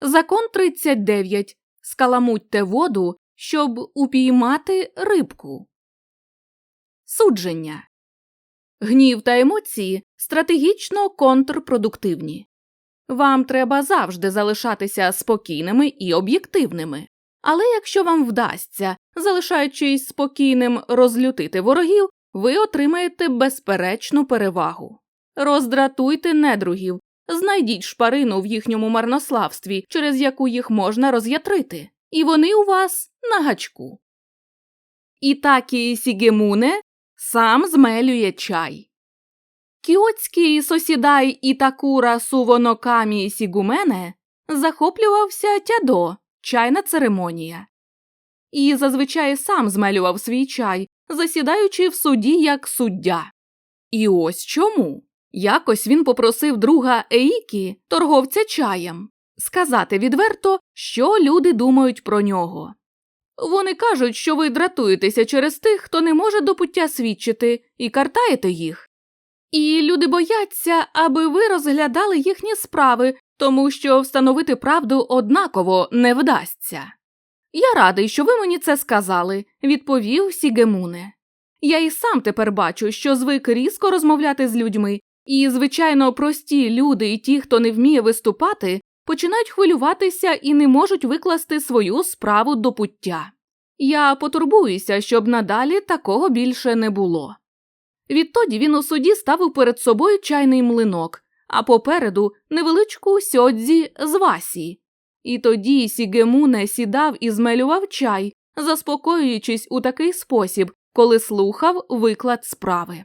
Закон 39. Скаламутьте воду, щоб упіймати рибку. Судження. Гнів та емоції стратегічно контрпродуктивні. Вам треба завжди залишатися спокійними і об'єктивними. Але якщо вам вдасться, залишаючись спокійним, розлютити ворогів, ви отримаєте безперечну перевагу. Роздратуйте недругів, знайдіть шпарину в їхньому марнославстві, через яку їх можна роз'ятрити, і вони у вас на гачку. Ітакі Сігемуне сам змелює чай. Кіотський сосідай Ітакура Сувонокамі Сігумене захоплювався тядо, чайна церемонія. І зазвичай сам змелював свій чай, засідаючи в суді як суддя. І ось чому. Якось він попросив друга Еїкі, торговця чаєм, сказати відверто, що люди думають про нього. Вони кажуть, що ви дратуєтеся через тих, хто не може до пуття свідчити, і картаєте їх. І люди бояться, аби ви розглядали їхні справи, тому що встановити правду однаково не вдасться. Я радий, що ви мені це сказали, відповів Сігемуне. Я і сам тепер бачу, що звик різко розмовляти з людьми, і, звичайно, прості люди і ті, хто не вміє виступати, починають хвилюватися і не можуть викласти свою справу до пуття. Я потурбуюся, щоб надалі такого більше не було. Відтоді він у суді ставив перед собою чайний млинок, а попереду невеличку сьодзі з васі. І тоді Сігемуне сідав і змелював чай, заспокоюючись у такий спосіб, коли слухав виклад справи.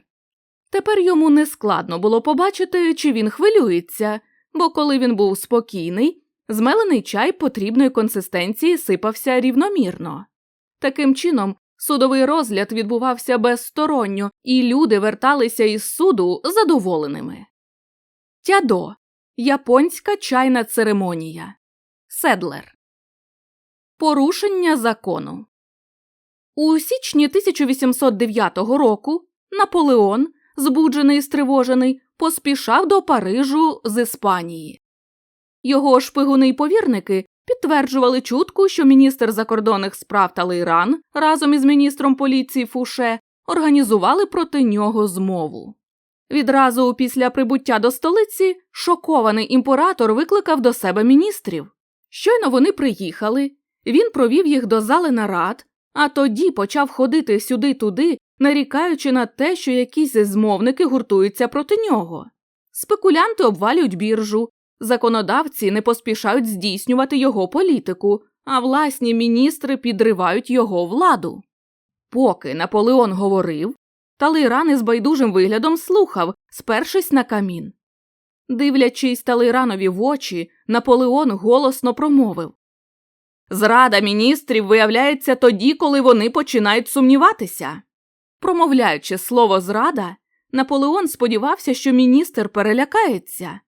Тепер йому нескладно було побачити, чи він хвилюється, бо коли він був спокійний, змелений чай потрібної консистенції сипався рівномірно. Таким чином, судовий розгляд відбувався безсторонньо, і люди верталися із суду задоволеними. Тядо японська чайна церемонія. Седлер. Порушення закону. У січні 1809 року Наполеон, збуджений і стривожений, поспішав до Парижу з Іспанії. Його шпигуни й повірники підтверджували чутку, що міністр закордонних справ Талейран разом із міністром поліції Фуше організували проти нього змову. Відразу після прибуття до столиці шокований імператор викликав до себе міністрів. Щойно вони приїхали, він провів їх до зали нарад, а тоді почав ходити сюди-туди, нарікаючи на те, що якісь змовники гуртуються проти нього. Спекулянти обвалюють біржу, законодавці не поспішають здійснювати його політику, а власні міністри підривають його владу. Поки Наполеон говорив, Талейран із байдужим виглядом слухав, спершись на камін. Дивлячись Талейранові в очі, Наполеон голосно промовив Зрада міністрів виявляється тоді, коли вони починають сумніватися. Промовляючи слово зрада, Наполеон сподівався, що міністр перелякається.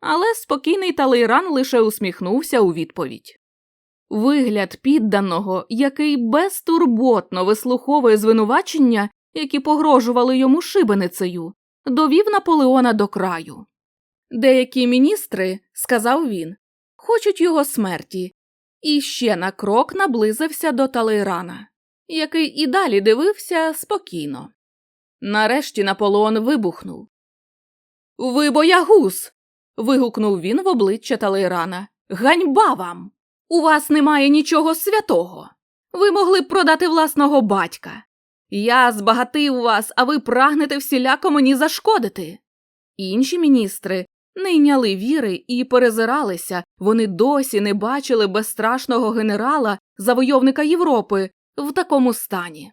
Але спокійний Талейран лише усміхнувся у відповідь. Вигляд підданого, який безтурботно вислуховує звинувачення, які погрожували йому шибеницею, довів Наполеона до краю. Деякі міністри, сказав він, хочуть його смерті, і ще на крок наблизився до Талейрана, який і далі дивився спокійно. Нарешті Наполеон вибухнув. Ви боягуз. вигукнув він в обличчя Талейрана. Ганьба вам! У вас немає нічого святого. Ви могли б продати власного батька. Я збагатив вас, а ви прагнете всіляко мені зашкодити. Інші міністри не йняли віри і перезиралися, вони досі не бачили безстрашного генерала, завойовника Європи, в такому стані.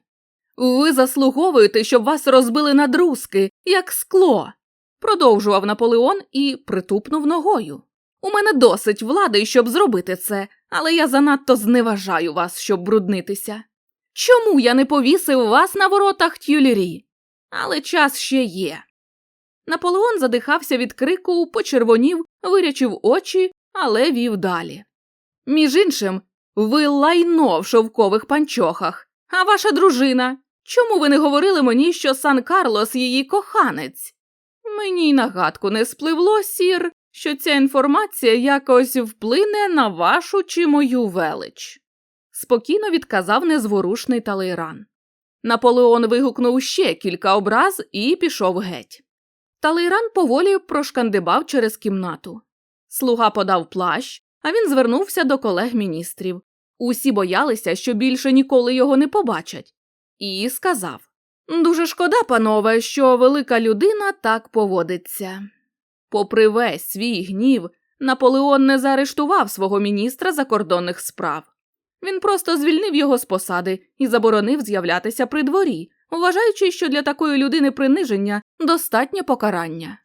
Ви заслуговуєте, щоб вас розбили на друзки, як скло, продовжував Наполеон і притупнув ногою. У мене досить влади, щоб зробити це, але я занадто зневажаю вас, щоб бруднитися. Чому я не повісив вас на воротах тюлері? Але час ще є. Наполеон задихався від крику, почервонів, вирячив очі, але вів далі. Між іншим, ви лайно в шовкових панчохах, а ваша дружина. Чому ви не говорили мені, що Сан Карлос її коханець? Мені й нагадку не спливло, сір, що ця інформація якось вплине на вашу чи мою велич. Спокійно відказав незворушний Талейран. Наполеон вигукнув ще кілька образ і пішов геть. Талейран поволі прошкандибав через кімнату. Слуга подав плащ, а він звернувся до колег міністрів. Усі боялися, що більше ніколи його не побачать, і сказав Дуже шкода, панове, що велика людина так поводиться. Попри весь свій гнів, Наполеон не заарештував свого міністра закордонних справ. Він просто звільнив його з посади і заборонив з'являтися при дворі, вважаючи, що для такої людини приниження достатнє покарання.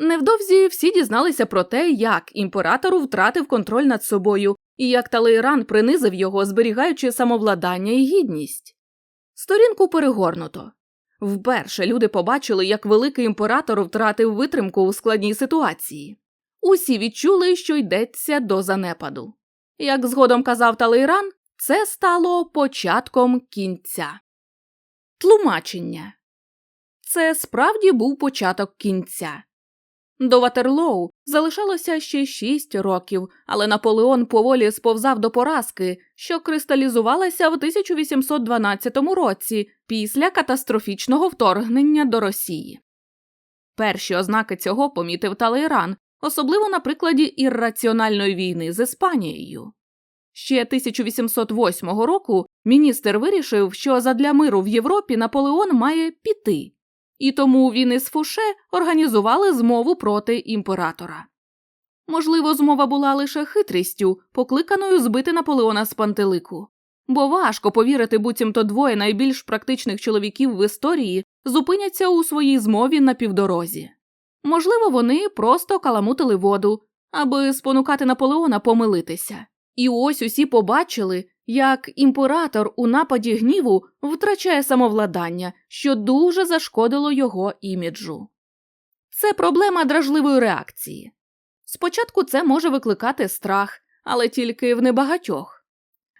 Невдовзі всі дізналися про те, як імператору втратив контроль над собою і як Талейран принизив його, зберігаючи самовладання і гідність. Сторінку перегорнуто. Вперше люди побачили, як великий імператор втратив витримку у складній ситуації. Усі відчули, що йдеться до занепаду. Як згодом казав Талейран, це стало початком кінця. Тлумачення це справді був початок кінця. До Ватерлоу залишалося ще шість років, але Наполеон поволі сповзав до поразки, що кристалізувалася в 1812 році після катастрофічного вторгнення до Росії. Перші ознаки цього помітив Талейран, особливо на прикладі ірраціональної війни з Іспанією. Ще 1808 року міністр вирішив, що задля миру в Європі Наполеон має піти, і тому він із Фуше організували змову проти імператора. Можливо, змова була лише хитрістю, покликаною збити Наполеона з пантелику, бо важко повірити, буцімто двоє найбільш практичних чоловіків в історії зупиняться у своїй змові на півдорозі. Можливо, вони просто каламутили воду, аби спонукати Наполеона помилитися. І ось усі побачили, як імператор у нападі гніву втрачає самовладання, що дуже зашкодило його іміджу. Це проблема дражливої реакції. Спочатку це може викликати страх, але тільки в небагатьох.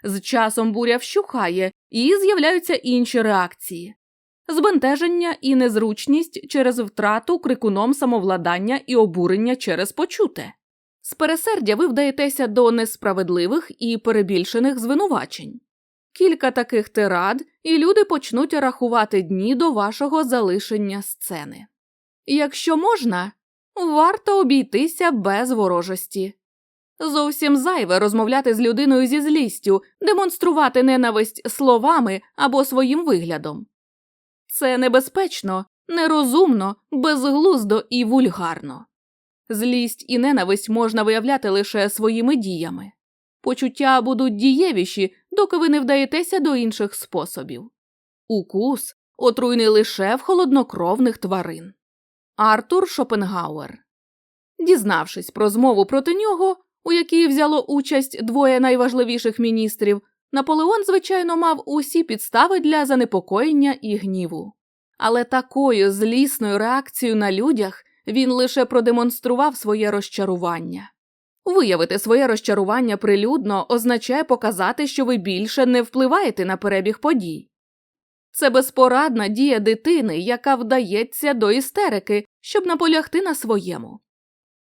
З часом буря вщухає і з'являються інші реакції збентеження і незручність через втрату крикуном самовладання і обурення через почуте. З пересердя ви вдаєтеся до несправедливих і перебільшених звинувачень. Кілька таких тирад, і люди почнуть рахувати дні до вашого залишення сцени. Якщо можна, варто обійтися без ворожості. Зовсім зайве розмовляти з людиною зі злістю, демонструвати ненависть словами або своїм виглядом. Це небезпечно, нерозумно, безглуздо і вульгарно. Злість і ненависть можна виявляти лише своїми діями. Почуття будуть дієвіші, доки ви не вдаєтеся до інших способів. Укус отруйний лише в холоднокровних тварин. Артур Шопенгауер. Дізнавшись про змову проти нього, у якій взяло участь двоє найважливіших міністрів, Наполеон, звичайно, мав усі підстави для занепокоєння і гніву. Але такою злісною реакцією на людях він лише продемонстрував своє розчарування. Виявити своє розчарування прилюдно означає показати, що ви більше не впливаєте на перебіг подій. Це безпорадна дія дитини, яка вдається до істерики, щоб наполягти на своєму.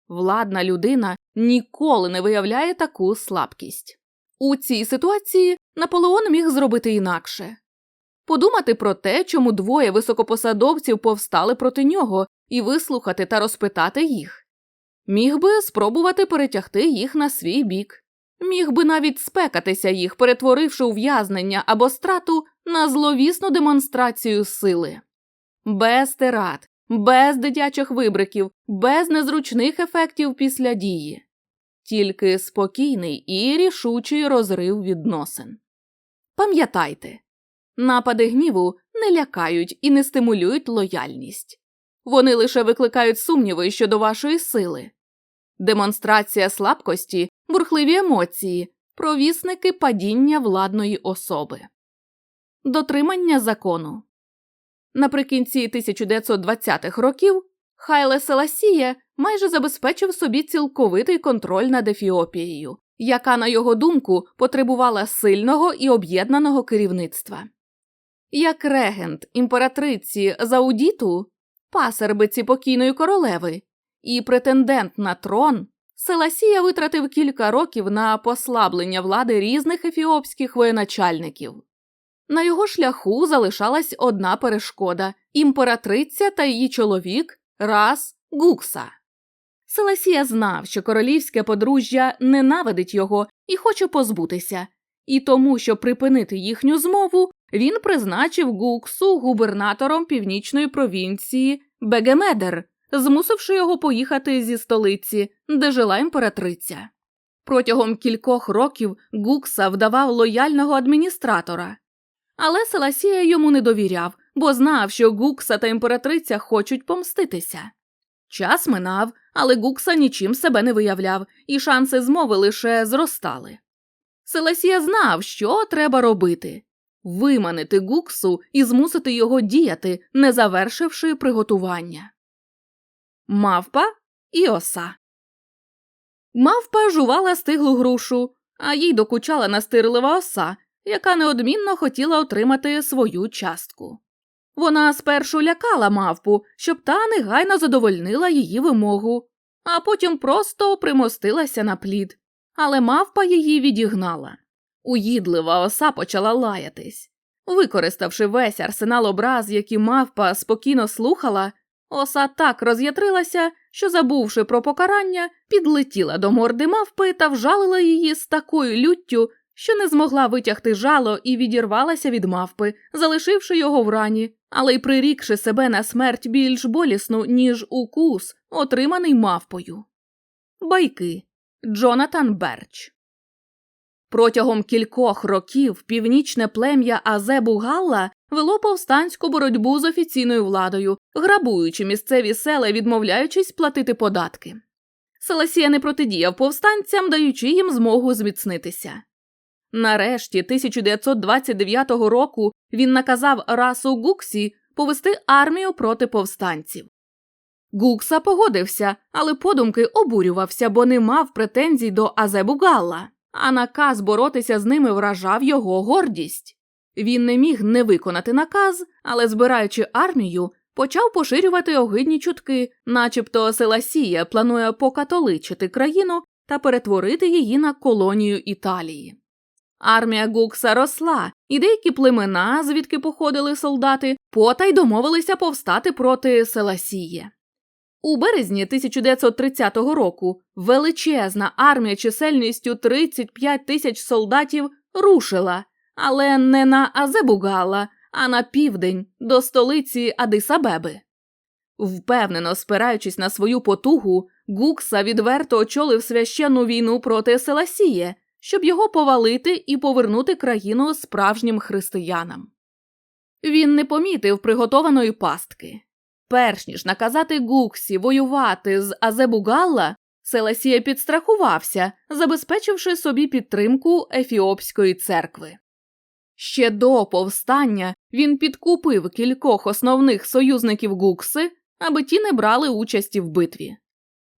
Владна людина ніколи не виявляє таку слабкість. У цій ситуації Наполеон міг зробити інакше подумати про те, чому двоє високопосадовців повстали проти нього, і вислухати та розпитати їх. Міг би спробувати перетягти їх на свій бік, міг би навіть спекатися їх, перетворивши ув'язнення або страту на зловісну демонстрацію сили. Без тират, без дитячих вибриків, без незручних ефектів після дії, тільки спокійний і рішучий розрив відносин. Пам'ятайте, напади гніву не лякають і не стимулюють лояльність. Вони лише викликають сумніви щодо вашої сили. Демонстрація слабкості, бурхливі емоції, провісники падіння владної особи. Дотримання закону. Наприкінці 1920-х років Хайле Селасія майже забезпечив собі цілковитий контроль над Ефіопією, яка, на його думку, потребувала сильного і об'єднаного керівництва. Як регент імператриці Заудіту, пасербиці покійної королеви, і претендент на трон, Селасія витратив кілька років на послаблення влади різних ефіопських воєначальників. На його шляху залишалась одна перешкода імператриця та її чоловік Рас Гукса. Селасія знав, що королівське подружжя ненавидить його і хоче позбутися, і тому, щоб припинити їхню змову, він призначив Гуксу губернатором північної провінції Бегемедер, змусивши його поїхати зі столиці, де жила імператриця. Протягом кількох років Гукса вдавав лояльного адміністратора. Але Селасія йому не довіряв, бо знав, що Гукса та імператриця хочуть помститися. Час минав, але Гукса нічим себе не виявляв, і шанси змови лише зростали. Селасія знав, що треба робити виманити Гуксу і змусити його діяти, не завершивши приготування. Мавпа і оса. Мавпа жувала стиглу грушу, а їй докучала настирлива оса, яка неодмінно хотіла отримати свою частку. Вона спершу лякала мавпу, щоб та негайно задовольнила її вимогу, а потім просто примостилася на плід. Але мавпа її відігнала. Уїдлива оса почала лаятись. Використавши весь арсенал образ, які мавпа спокійно слухала, оса так роз'ятрилася, що, забувши про покарання, підлетіла до морди мавпи та вжалила її з такою люттю, що не змогла витягти жало і відірвалася від мавпи, залишивши його в рані, але й прирікши себе на смерть більш болісну, ніж укус, отриманий мавпою. Байки Джонатан Берч Протягом кількох років північне плем'я Азебу Галла вело повстанську боротьбу з офіційною владою, грабуючи місцеві села відмовляючись платити податки. Селасія не протидіяв повстанцям, даючи їм змогу зміцнитися. Нарешті, 1929 року, він наказав расу Гуксі повести армію проти повстанців. Гукса погодився, але подумки обурювався, бо не мав претензій до Азебу Галла, а наказ боротися з ними вражав його гордість. Він не міг не виконати наказ, але, збираючи армію, почав поширювати огидні чутки, начебто Селасія планує покатоличити країну та перетворити її на колонію Італії. Армія Гукса росла, і деякі племена, звідки походили солдати, потай домовилися повстати проти Селасії. У березні 1930 року величезна армія чисельністю 35 тисяч солдатів рушила, але не на Азебугала, а на південь до столиці Адисабеби. Впевнено спираючись на свою потугу, Гукса відверто очолив священну війну проти Селасіє, щоб його повалити і повернути країну справжнім християнам. Він не помітив приготованої пастки. Перш ніж наказати Гуксі воювати з Азебугалла, Селасія підстрахувався, забезпечивши собі підтримку Ефіопської церкви. Ще до повстання він підкупив кількох основних союзників Гукси, аби ті не брали участі в битві.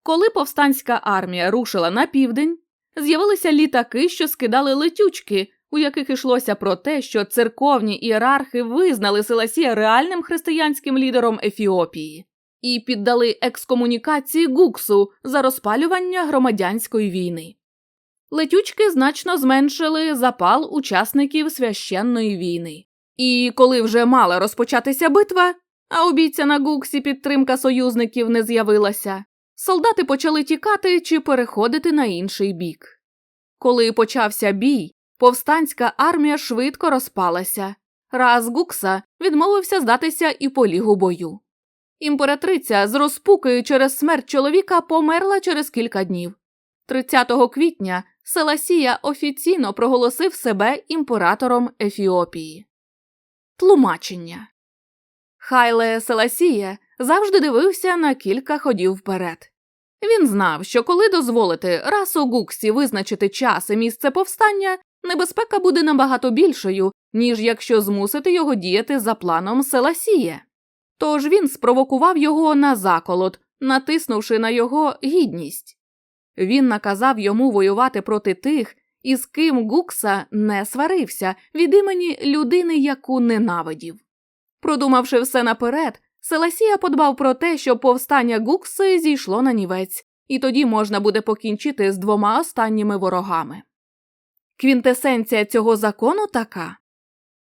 Коли повстанська армія рушила на південь, з'явилися літаки, що скидали летючки, у яких йшлося про те, що церковні ієрархи визнали Селасія реальним християнським лідером Ефіопії і піддали екскомунікації Гуксу за розпалювання громадянської війни. Летючки значно зменшили запал учасників священної війни. І коли вже мала розпочатися битва, а обіцяна Гуксі підтримка союзників не з'явилася, солдати почали тікати чи переходити на інший бік. Коли почався бій, повстанська армія швидко розпалася. Раз Гукса відмовився здатися і поліг у бою. Імператриця з розпукою через смерть чоловіка померла через кілька днів. 30 квітня Селасія офіційно проголосив себе імператором Ефіопії. Тлумачення Хайле Селасія завжди дивився на кілька ходів вперед. Він знав, що коли дозволити расу Гуксі визначити час і місце повстання, небезпека буде набагато більшою, ніж якщо змусити його діяти за планом Селасія. Тож він спровокував його на заколот, натиснувши на його гідність. Він наказав йому воювати проти тих, із ким Гукса не сварився від імені людини, яку ненавидів. Продумавши все наперед, Селасія подбав про те, щоб повстання Гукси зійшло на нівець, і тоді можна буде покінчити з двома останніми ворогами. Квінтесенція цього закону така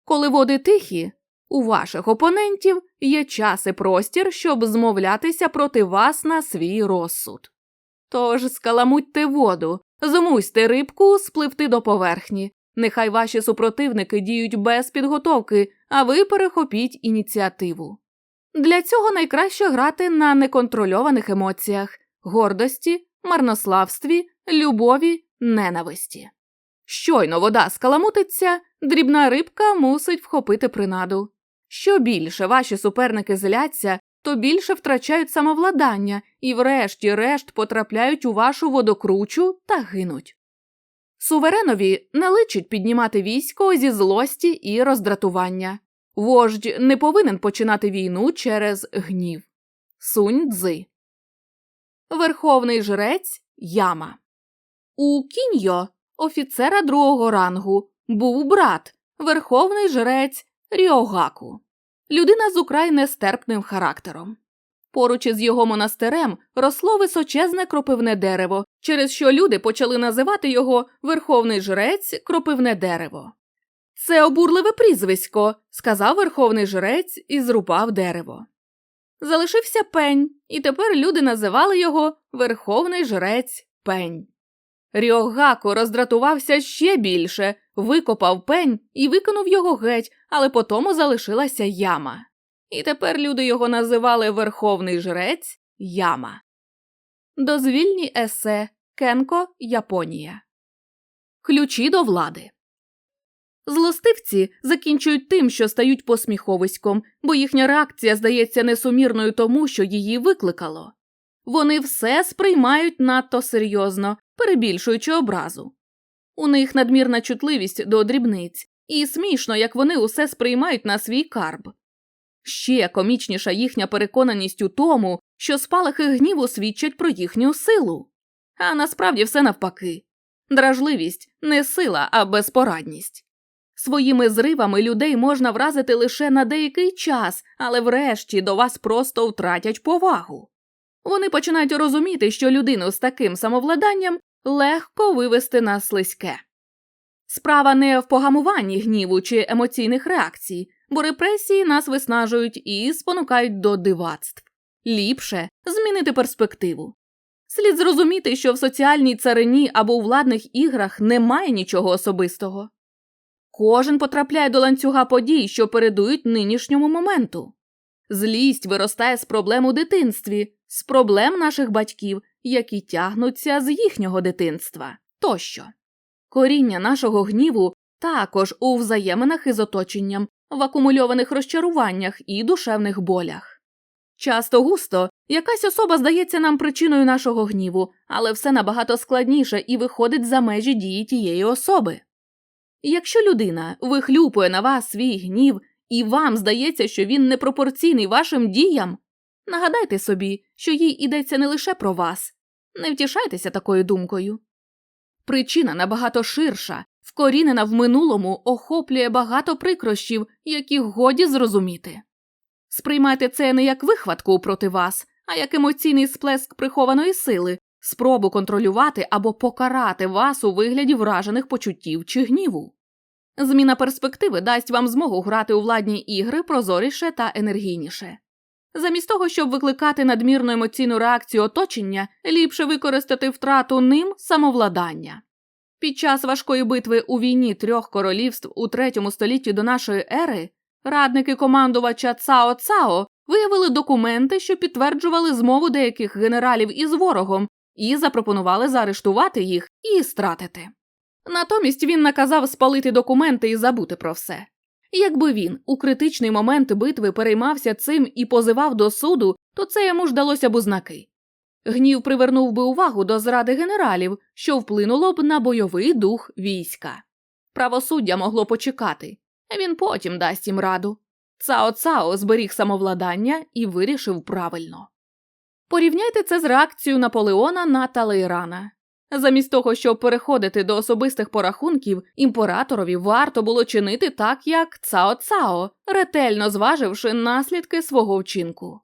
коли води тихі, у ваших опонентів є час і простір, щоб змовлятися проти вас на свій розсуд. Тож скаламутьте воду, змусьте рибку спливти до поверхні. Нехай ваші супротивники діють без підготовки, а ви перехопіть ініціативу. Для цього найкраще грати на неконтрольованих емоціях гордості, марнославстві, любові, ненависті. Щойно вода скаламутиться, дрібна рибка мусить вхопити принаду. Що більше ваші суперники зляться, то більше втрачають самовладання і, врешті-решт, потрапляють у вашу водокручу та гинуть. Суверенові не личить піднімати військо зі злості і роздратування. Вождь не повинен починати війну через гнів. Сунь Цзи. Верховний жрець Яма. У кіньо, офіцера другого рангу, був брат, верховний жрець Ріогаку, людина з украй нестерпним характером. Поруч із його монастирем росло височезне кропивне дерево, через що люди почали називати його Верховний жрець Кропивне дерево. Це обурливе прізвисько, сказав верховний жрець і зрубав дерево. Залишився пень, і тепер люди називали його Верховний жрець Пень. Ріогако роздратувався ще більше, викопав пень і викинув його геть, але потому залишилася яма. І тепер люди його називали Верховний жрець Яма. Дозвільні есе Кенко Японія. Ключі до влади. Злостивці закінчують тим, що стають посміховиськом, бо їхня реакція здається несумірною тому, що її викликало. Вони все сприймають надто серйозно, перебільшуючи образу. У них надмірна чутливість до дрібниць, і смішно, як вони усе сприймають на свій карб. Ще комічніша їхня переконаність у тому, що спалахи гніву свідчать про їхню силу. А насправді все навпаки дражливість не сила, а безпорадність. Своїми зривами людей можна вразити лише на деякий час, але врешті до вас просто втратять повагу. Вони починають розуміти, що людину з таким самовладанням легко вивести на слизьке. Справа не в погамуванні гніву чи емоційних реакцій, бо репресії нас виснажують і спонукають до дивацтв. Ліпше змінити перспективу. Слід зрозуміти, що в соціальній царині або у владних іграх немає нічого особистого. Кожен потрапляє до ланцюга подій, що передують нинішньому моменту. Злість виростає з проблем у дитинстві, з проблем наших батьків, які тягнуться з їхнього дитинства тощо. Коріння нашого гніву також у взаєминах із оточенням, в акумульованих розчаруваннях і душевних болях. Часто густо якась особа здається нам причиною нашого гніву, але все набагато складніше і виходить за межі дії тієї особи. Якщо людина вихлюпує на вас свій гнів, і вам здається, що він непропорційний вашим діям, нагадайте собі, що їй ідеться не лише про вас, не втішайтеся такою думкою. Причина набагато ширша, вкорінена в минулому, охоплює багато прикрощів, яких годі зрозуміти. Сприймайте це не як вихватку проти вас, а як емоційний сплеск прихованої сили, спробу контролювати або покарати вас у вигляді вражених почуттів чи гніву. Зміна перспективи дасть вам змогу грати у владні ігри прозоріше та енергійніше. Замість того, щоб викликати надмірну емоційну реакцію оточення, ліпше використати втрату ним самовладання. Під час важкої битви у війні трьох королівств у третьому столітті до нашої ери радники командувача Цао Цао виявили документи, що підтверджували змову деяких генералів із ворогом, і запропонували заарештувати їх і стратити. Натомість він наказав спалити документи і забути про все. Якби він у критичний момент битви переймався цим і позивав до суду, то це йому ж далося б у знаки. Гнів привернув би увагу до зради генералів, що вплинуло б на бойовий дух війська. Правосуддя могло почекати, він потім дасть їм раду. Цао Цао зберіг самовладання і вирішив правильно. Порівняйте це з реакцією Наполеона на Талейрана. Замість того, щоб переходити до особистих порахунків, імператорові варто було чинити так, як Цао Цао, ретельно зваживши наслідки свого вчинку.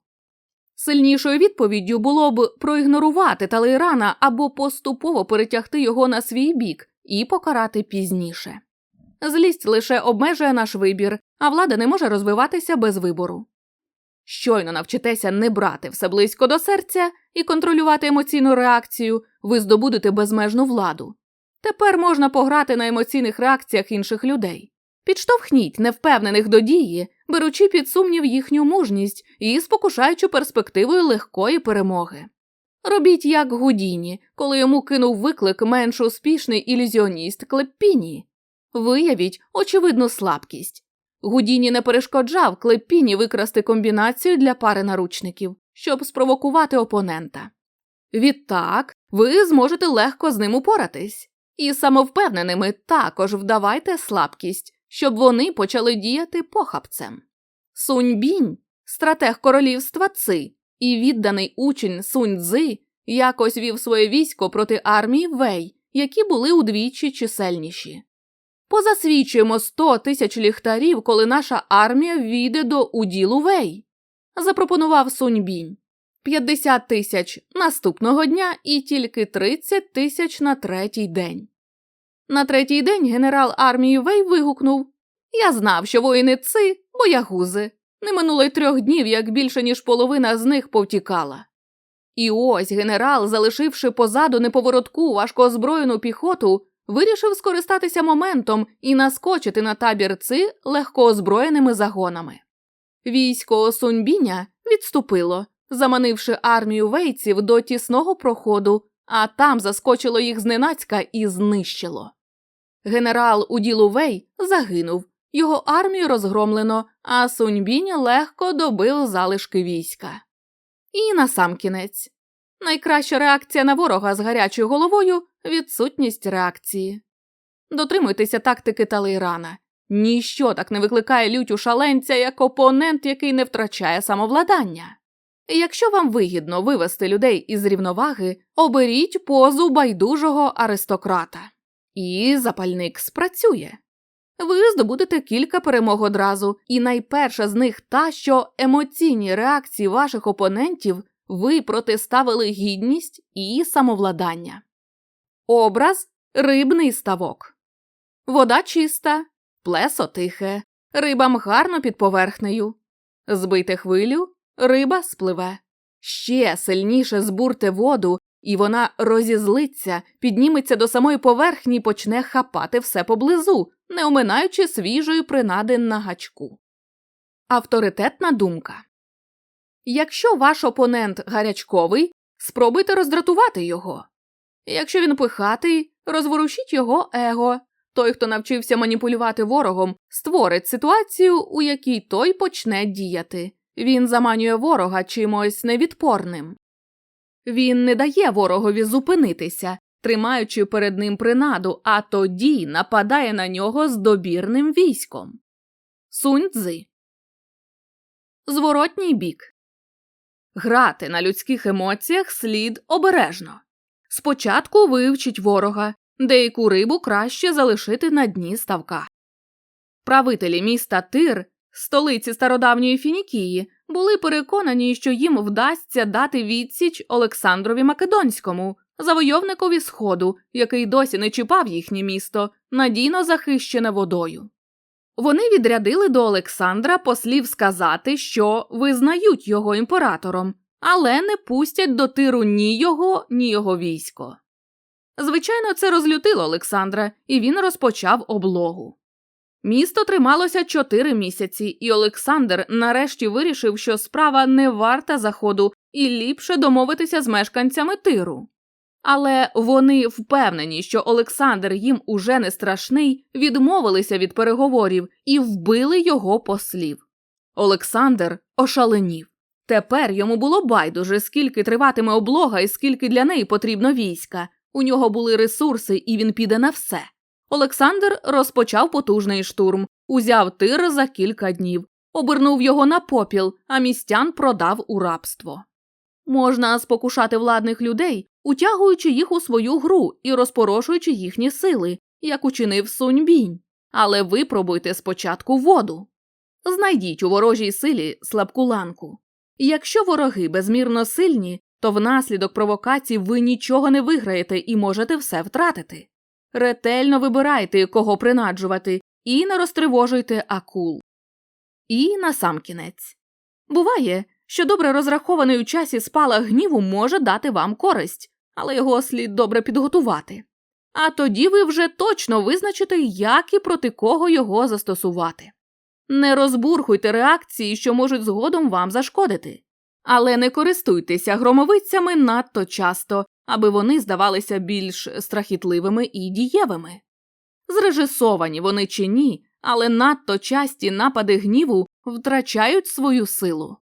Сильнішою відповіддю було б проігнорувати Талейрана або поступово перетягти його на свій бік і покарати пізніше. Злість лише обмежує наш вибір, а влада не може розвиватися без вибору. Щойно навчитеся не брати все близько до серця і контролювати емоційну реакцію, ви здобудете безмежну владу. Тепер можна пограти на емоційних реакціях інших людей. Підштовхніть невпевнених до дії, беручи під сумнів їхню мужність і спокушаючи перспективою легкої перемоги. Робіть як Гудіні, коли йому кинув виклик менш успішний ілюзіоніст Клеппіні. Виявіть очевидну слабкість. Гудіні не перешкоджав Клеппіні викрасти комбінацію для пари наручників, щоб спровокувати опонента. Відтак, ви зможете легко з ним упоратись, і самовпевненими також вдавайте слабкість, щоб вони почали діяти похабцем. Сунь-бінь, стратег королівства Ци і відданий учень Сунь Цзи, якось вів своє військо проти армії Вей, які були удвічі чисельніші. Позасвідчуємо 100 тисяч ліхтарів, коли наша армія війде до уділу Вей, запропонував Сунь-бінь. 50 тисяч наступного дня і тільки 30 тисяч на третій день. На третій день генерал армії Вей вигукнув Я знав, що воїни ци боягузи. Не минуло й трьох днів, як більше ніж половина з них повтікала. І ось генерал, залишивши позаду неповоротку важкоозброєну піхоту, вирішив скористатися моментом і наскочити на табір ци легкоозброєними загонами. Військо Суньбіня відступило, заманивши армію вейців до тісного проходу, а там заскочило їх зненацька і знищило. Генерал уділу Вей загинув, його армію розгромлено, а Суньбінь легко добив залишки війська. І насамкінець. Найкраща реакція на ворога з гарячою головою відсутність реакції. Дотримуйтеся тактики Талейрана. Ніщо так не викликає лють у шаленця, як опонент, який не втрачає самовладання. Якщо вам вигідно вивести людей із рівноваги, оберіть позу байдужого аристократа. І запальник спрацює. Ви здобудете кілька перемог одразу, і найперша з них та, що емоційні реакції ваших опонентів ви протиставили гідність і самовладання. Образ рибний ставок. Вода чиста, плесо тихе, рибам гарно під поверхнею. Збийте хвилю, риба спливе. Ще сильніше збурте воду, і вона розізлиться, підніметься до самої поверхні і почне хапати все поблизу, не оминаючи свіжої принади на гачку. Авторитетна думка Якщо ваш опонент гарячковий, спробуйте роздратувати його. Якщо він пихатий, розворушіть його его. Той, хто навчився маніпулювати ворогом, створить ситуацію, у якій той почне діяти. Він заманює ворога чимось невідпорним. Він не дає ворогові зупинитися, тримаючи перед ним принаду, а тоді нападає на нього з добірним військом. Сунь Цзи. Зворотній бік. Грати на людських емоціях слід обережно. Спочатку вивчіть ворога, деяку рибу краще залишити на дні ставка. Правителі міста Тир, столиці стародавньої Фінікії, були переконані, що їм вдасться дати відсіч Олександрові Македонському, завойовникові Сходу, який досі не чіпав їхнє місто, надійно захищене водою. Вони відрядили до Олександра послів сказати, що визнають його імператором, але не пустять до тиру ні його, ні його військо. Звичайно, це розлютило Олександра, і він розпочав облогу. Місто трималося чотири місяці, і Олександр нарешті вирішив, що справа не варта заходу і ліпше домовитися з мешканцями тиру. Але вони впевнені, що Олександр їм уже не страшний, відмовилися від переговорів і вбили його послів. Олександр ошаленів. Тепер йому було байдуже, скільки триватиме облога і скільки для неї потрібно війська. У нього були ресурси, і він піде на все. Олександр розпочав потужний штурм, узяв тир за кілька днів, обернув його на попіл, а містян продав у рабство. Можна спокушати владних людей, утягуючи їх у свою гру і розпорошуючи їхні сили, як учинив Суньбінь. Але випробуйте спочатку воду. Знайдіть у ворожій силі слабку ланку. Якщо вороги безмірно сильні, то внаслідок провокацій ви нічого не виграєте і можете все втратити. Ретельно вибирайте, кого принаджувати, і не розтривожуйте акул. І насамкінець. Буває, що добре розрахований у часі спалах гніву може дати вам користь, але його слід добре підготувати. А тоді ви вже точно визначите, як і проти кого його застосувати. Не розбурхуйте реакції, що можуть згодом вам зашкодити. Але не користуйтеся громовицями надто часто, аби вони здавалися більш страхітливими і дієвими. Зрежисовані вони чи ні, але надто часті напади гніву втрачають свою силу.